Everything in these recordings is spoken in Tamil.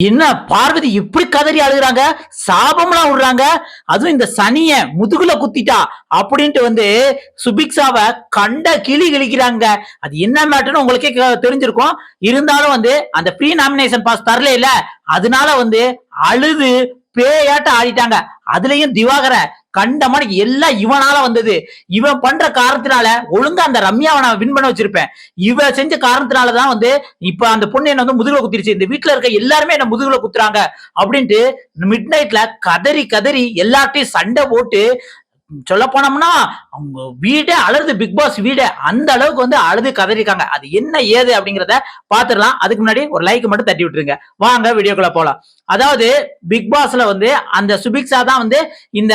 என்ன பார்வதி இப்படி கதறி அழுகுறாங்க? சாபம்லாம் விடுறாங்க. அதுவும் இந்த சனிய முதுகுல குத்திட்டா அப்படின்ட்டு வந்து சுபிக்ஷாவை கண்ட கிளி கிழிக்கிறாங்க. அது என்ன மேட்டர்னு உங்களுக்கே தெரிஞ்சிருக்கும். இருந்தாலும் வந்து அந்த ப்ரீ நாமினேஷன் பாஸ் தரல இல்ல அதனால வந்து அழுது பேயாட்ட ஆடிட்டாங்க. அதுலயும் திவாகரை கண்டமான எல்லாம் இவனால வந்தது. இவன் பண்ற காரணத்தினால ஒழுங்கா அந்த ரம்யாவை நான் வின் பண்ண வச்சிருப்பேன். இவ செஞ்ச காரணத்தினாலதான் வந்து இப்ப அந்த பொண்ணு என்ன வந்து முதுகுல குத்திருச்சு. இந்த வீட்டுல இருக்க எல்லாருமே என்ன முதுகுல குத்துறாங்க. அப்படின்ட்டு மிட் நைட்ல கதறி கதறி எல்லார்ட்டையும் சண்டை போட்டு சொல்ல போனோம்னா அவங்க வீடே அழுது பிக் பாஸ் வீடே அந்த அளவுக்கு வந்து அழுது கதறிருக்காங்க. அது என்ன ஏது அப்படிங்கிறத பாத்துடலாம். அதுக்கு முன்னாடி ஒரு லைக் மட்டும் தட்டி விட்டுருங்க. வாங்க வீடியோக்குள்ள போலாம். அதாவது பிக் பாஸ்ல வந்து அந்த சுபிக்ஷா தான் வந்து இந்த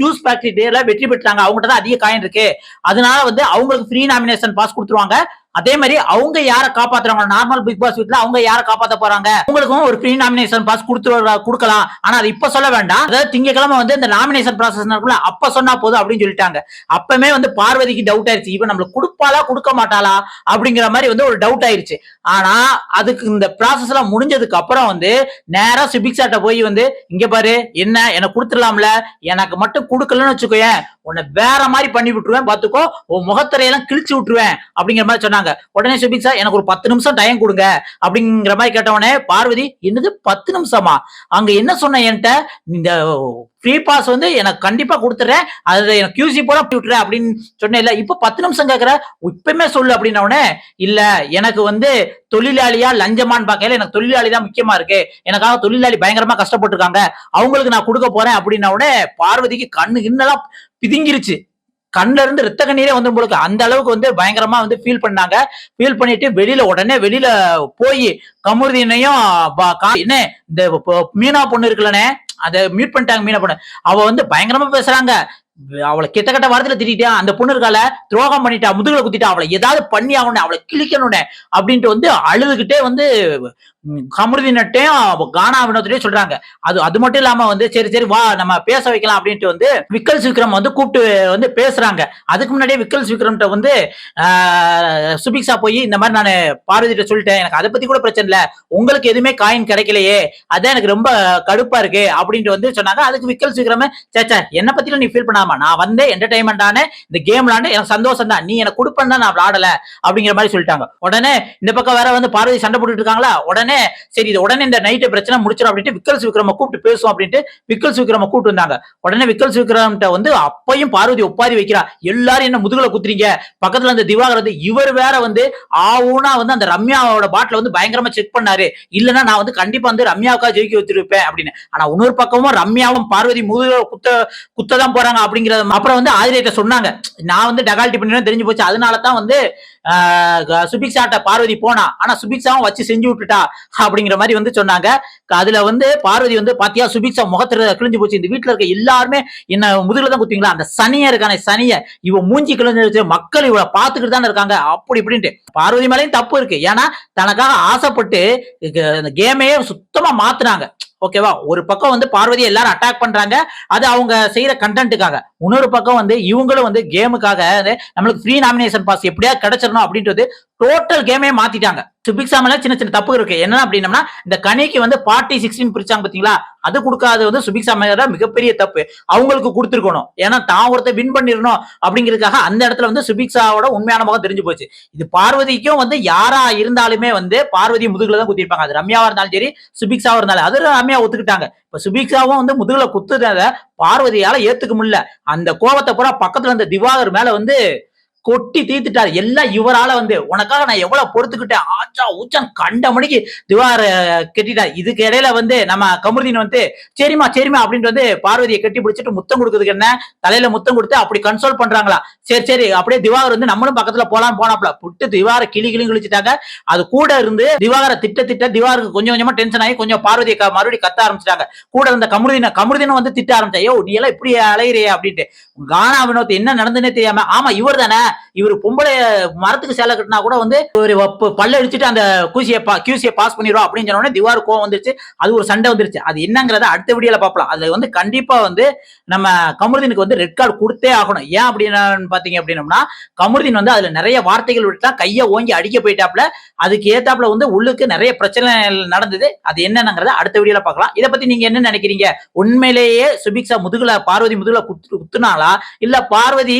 ஜூஸ் ஃபேக்டரி டேல வெற்றி பெற்றாங்க அவங்ககிட்ட தான் அதிக காயின் இருக்கு. அதனால வந்து அவங்களுக்கு ஃப்ரீ நாமினேஷன் பாஸ் கொடுத்துருவாங்க. அதே மாதிரி அவங்க யாரை காப்பாத்துறாங்க நார்மல் பிக் பாஸ் வீட்ல அவங்க யாரை காப்பாத்த போறாங்க? உங்களுக்கும் ஒரு ஃப்ரீ நாமினேஷன் பாஸ் கொடுத்து கொடுக்கலாம். ஆனா அது இப்ப சொல்ல வேண்டாம். அதாவது திங்கக்கிழமை வந்து இந்த நாமினேஷன் ப்ராசஸ் நடக்கும்ல அப்ப சொன்னா போதும் அப்படின்னு சொல்லிட்டாங்க. அப்பமே வந்து பார்வதிக்கு டவுட் ஆயிருச்சு. இவன் நம்மளுக்கு கொடுப்பாளா கொடுக்க மாட்டாளா? அப்படிங்கிற மாதிரி வந்து ஒரு டவுட் ஆயிருச்சு. ஆனா அதுக்கு இந்த ப்ராசஸ் எல்லாம் முடிஞ்சதுக்கு அப்புறம் வந்து நேரா சுபிக்ஷாட்ட போய் வந்து இங்க பாரு என்ன எனக்கு கொடுத்துடலாம்ல. எனக்கு மட்டும் கொடுக்கலன்னு வச்சுக்கோயேன். உன்னை வேற மாதிரி பண்ணி விட்டுருவேன் பாத்துக்கோ. உன் முகத்திரையெல்லாம் கிழிச்சு விட்டுருவேன் அப்படிங்கிற மாதிரி சொன்னாங்க. உடனே சுபிக்ஷா எனக்கு ஒரு பத்து நிமிஷம் டைம் கொடுங்க அப்படிங்கிற மாதிரி கேட்டவனே பார்வதி என்னது பத்து நிமிஷமா? அங்க என்ன சொன்ன என்கிட்ட? இந்த ஃப்ரீ பாஸ் வந்து எனக்கு கண்டிப்பா கொடுத்துறேன். அது எனக்கு கியூசி போல விட்டுறேன் அப்படின்னு சொன்னேன் இல்ல. இப்ப பத்து நிமிஷம் கேக்குற இப்பவுமே சொல்லு அப்படின்னவுடனே இல்ல எனக்கு வந்து தொழிலாளியா லஞ்சமான்னு பார்க்கல. எனக்கு தொழிலாளி தான் முக்கியமா இருக்கு. எனக்காக தொழிலாளி பயங்கரமா கஷ்டப்பட்டிருக்காங்க. அவங்களுக்கு நான் கொடுக்க போறேன் அப்படின்னா உடனே பார்வதிக்கு கண்ணு கிண்ணெல்லாம் பிதுங்கிருச்சு. கண்ணுல இருந்து ரத்த கண்ணீரே வந்து உங்களுக்கு அந்த அளவுக்கு வந்து பயங்கரமா வந்து ஃபீல் பண்ணாங்க. ஃபீல் பண்ணிட்டு வெளியில உடனே வெளியில போய் கமுருதினையும் என்ன இந்த மீனா பொண்ணு இருக்குல்லனே அதை மியூட் பண்ணிட்டாங்க மீனா பொண்ணு. அவ வந்து பயங்கரமா பேசுறாங்க. அவளை கிட்ட கட்ட வாரத்துல திட்டிட்டா அந்த பொண்ணு இருக்கால துரோகம் பண்ணிட்டா முதுகுல குத்திட்டா அவளை ஏதாவது பண்ணி ஆகணும் அவளை கிழிக்கணும்னு அப்படின்ட்டு வந்து அழுதுகிட்டே வந்து கமருதி நட்டையும் கானா வினோத்தையும் சொல்றாங்க. அது அது மட்டும் இல்லாம வந்து சரி சரி வா நம்ம பேச வைக்கலாம் அப்படின்ட்டு வந்து விக்கல் விக்ரம் வந்து கூப்பிட்டு வந்து பேசுறாங்க. அதுக்கு முன்னாடியே விக்கல் விக்ரம்கிட்ட வந்து ஆஹ், போய் இந்த மாதிரி நான் பார்வதிட்ட சொல்லிட்டேன். எனக்கு அதை பத்தி கூட பிரச்சனை இல்லை. உங்களுக்கு எதுவுமே காயின் கிடைக்கலையே. அதான் எனக்கு ரொம்ப கடுப்பா இருக்கு. அப்படின்ட்டு வந்து சொன்னாங்க. அதுக்கு விக்கல் விக்ரம் சேச்சா என்ன பத்தில நீ ஃபீல் பண்ணாம நான் வந்து என்டர்டைன்மெண்ட் என்டர்டைன்மெண்டான இந்த கேம் விளாண்டு எனக்கு சந்தோஷம் தான் நீ எனக்கு கொடுப்பேன்னு தான் நான் விளாடல அப்படிங்கிற மாதிரி சொல்லிட்டாங்க. உடனே இந்த பக்கம் வேற வந்து பார்வதி சண்டை போட்டுட்டு இருக்காங்களா? உடனே சரி இது உடனே இந்த நைட்டு பிரச்சனை முடிச்சிடும் அப்படின்ட்டு விக்கல்ஸ் விக்ரம கூப்பிட்டு பேசுவோம் அப்படின்ட்டு விக்கல்ஸ் விக்ரம கூப்பிட்டு வந்தாங்க. உடனே விக்கல்ஸ் விக்ரம்கிட்ட வந்து அப்பையும் பார்வதி ஒப்பாரி வைக்கிறா. எல்லாரும் என்ன முதுகுல குத்துறீங்க? பக்கத்துல அந்த திவாகர் வந்து இவர் வேற வந்து ஆவுனா வந்து அந்த ரம்யாவோட பாட்டில வந்து பயங்கரமா செக் பண்ணாரு. இல்லைன்னா நான் வந்து கண்டிப்பா வந்து ரம்யாவுக்காக ஜெயிக்க வச்சிருப்பேன் அப்படின்னு. ஆனா இன்னொரு பக்கமும் ரம்யாவும் பார்வதி முதுகுல குத்த குத்ததான் போறாங்க அப்படிங்கறது அப்புறம் வந்து ஆதிரியத்தை சொன்னாங்க. நான் வந்து டகால்டி பண்ணி தெரிஞ்சு போச்சு. அதனால தான் வந்து சுபிக்ஷாட்ட பார்வதி போனா ஆனா சுபிக்ஷாவும் வச்சு செஞ்சு விட்டுட்டா அப்படிங்கிற மாதிரி வந்து சொன்னாங்க. அதுல வந்து பார்வதி வந்து பாத்தியா சுபிக்ஷா முகத்துல கிழிஞ்சு போச்சு. இந்த வீட்டுல இருக்க எல்லாருமே என்ன முதுகுல தான் குத்திங்களா அந்த சனியா இருக்கான சனிய இவ மூஞ்சி கிழிஞ்சு மக்கள் இவளை பாத்துக்கிட்டு தானே இருக்காங்க அப்படி இப்படின்ட்டு. பார்வதி மேலேயும் தப்பு இருக்கு. ஏன்னா தனக்காக ஆசைப்பட்டு அந்த கேமையே சுத்தமா மாத்துனாங்க. ஓகேவா ஒரு பக்கம் வந்து பார்வதி எல்லாரும் அட்டாக் பண்றாங்க. அது அவங்க செய்யற கண்டென்ட்டுக்காக இன்னொரு பக்கம் வந்து இவங்களும் வந்து கேமுக்காக நம்மளுக்கு ஃப்ரீ நாமினேஷன் பாஸ் எப்படியா கிடைச்சிடணும் அப்படின்றது டோட்டல் கேமே மாத்திட்டாங்க. சுபிக்ஸா மேல சின்ன சின்ன தப்பு இருக்கு. என்ன அப்படின்னம்னா இந்த கனிக்கு வந்து பார்ட்டி சிக்ஸ்டீன் பிரிச்சாங்க பாத்தீங்களா? அது கொடுக்காது வந்து சுபிக் மேல மிகப்பெரிய தப்பு. அவங்களுக்கு கொடுத்துருக்கணும். ஏன்னா தான் ஒருத்த வின் பண்ணிடணும் அப்படிங்கிறதுக்காக அந்த இடத்துல வந்து சுபிக்ஷாவோட உண்மையான முகம் தெரிஞ்சு போச்சு. இது பார்வதிக்கும் வந்து யாரா இருந்தாலுமே வந்து பார்வதி முதுகுல தான் குத்திருப்பாங்க அது ரம்யாவா இருந்தாலும் சரி சுபிக்ஸாவா இருந்தாலும் அது ரம்யா ஒத்துக்கிட்டாங்க. இப்ப சுபிக்ஷாவும் வந்து முதுகுல குத்துறத பார்வதியால ஏத்துக்க முடியல. அந்த கோபத்தை பூரா பக்கத்துல இருந்த திவாகர் மேல வந்து கொட்டி தீர்த்துட்டாரு. எல்லாம் இவரால வந்து உனக்காக நான் எவ்வளவு பொறுத்துக்கிட்டேன்? ஆச்சா ஊச்சான் கண்ட மணிக்கு திவார கட்டிட்டார். இதுக்கு இடையில வந்து நம்ம கமருதீன் வந்து சரிம்மா சரிம்மா அப்படின்ட்டு வந்து பார்வதியை கட்டி பிடிச்சிட்டு முத்தம் கொடுக்குறதுக்கு என்ன? தலையில முத்தம் கொடுத்து அப்படி கன்சோல் பண்றாங்களா? சரி சரி அப்படியே திவாகர் வந்து நம்மளும் பக்கத்துல போலாம் போனாப்ல புட்டு திவார கிளி கிளி கிழிச்சிட்டாங்க. அது கூட இருந்து திவாகர திட்ட திட்ட திவாருக்கு கொஞ்சம் கொஞ்சமா டென்ஷன் ஆகி கொஞ்சம் பார்வதியை மறுபடியும் கத்த ஆரம்பிச்சிட்டாங்க. கூட இருந்த கமருதீன கமருதீனும் வந்து திட்ட ஆரம்பிச்சா ஐயோ நீ எல்லாம் இப்படி அலையிறியே அப்படின்ட்டு. கானா வினோத் என்ன நடந்துன்னே தெரியாம ஆமா இவர் தானே இவர் பொம்பளை மரத்துக்கு சேலை கட்டினா கூட வந்து இவர் பல்ல அடிச்சுட்டு அந்த கூசியை பா கியூசியை பாஸ் பண்ணிடுவோம் அப்படின்னு சொன்ன உடனே திவார் கோவம் வந்துருச்சு. அது ஒரு சண்டை வந்துருச்சு. அது என்னங்கிறத அடுத்த வீடியோல பார்க்கலாம் அதுல வந்து கண்டிப்பா வந்து நம்ம கமருதீனுக்கு வந்து ரெட் கார்டு கொடுத்தே ஆகணும். ஏன் அப்படின்னு பாத்தீங்க அப்படின்னம்னா கமருதீன் வந்து அதுல நிறைய வார்த்தைகள் விட்டா கையை ஓங்கி அடிக்க போயிட்டாப்ல அதுக்கு ஏத்தாப்புல வந்து உள்ளுக்கு நிறைய பிரச்சனை நடந்தது. அது என்னங்கிறத அடுத்த வீடியோல பார்க்கலாம். இதை பத்தி நீங்க என்ன நினைக்கிறீங்க? உண்மையிலேயே சுபிக்ஷா முதுகுல பார்வதி முதுகுல குத்து குத்துனாலா இல்ல பார்வதி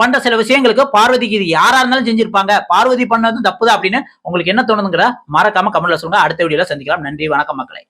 பண்ற சில விஷயங்களுக்கு பார்வதிக்கு இது யாரா இருந்தாலும் செஞ்சிருப்பாங்க. பார்வதி பண்ணதும் தப்புதான் அப்படின்னு உங்களுக்கு என்ன தோணுதுங்கிற மறக்காம கமெண்ட்ல சொல்லுங்க. அடுத்த வீடியோல சந்திக்கலாம். நன்றி வணக்கம் மக்களை.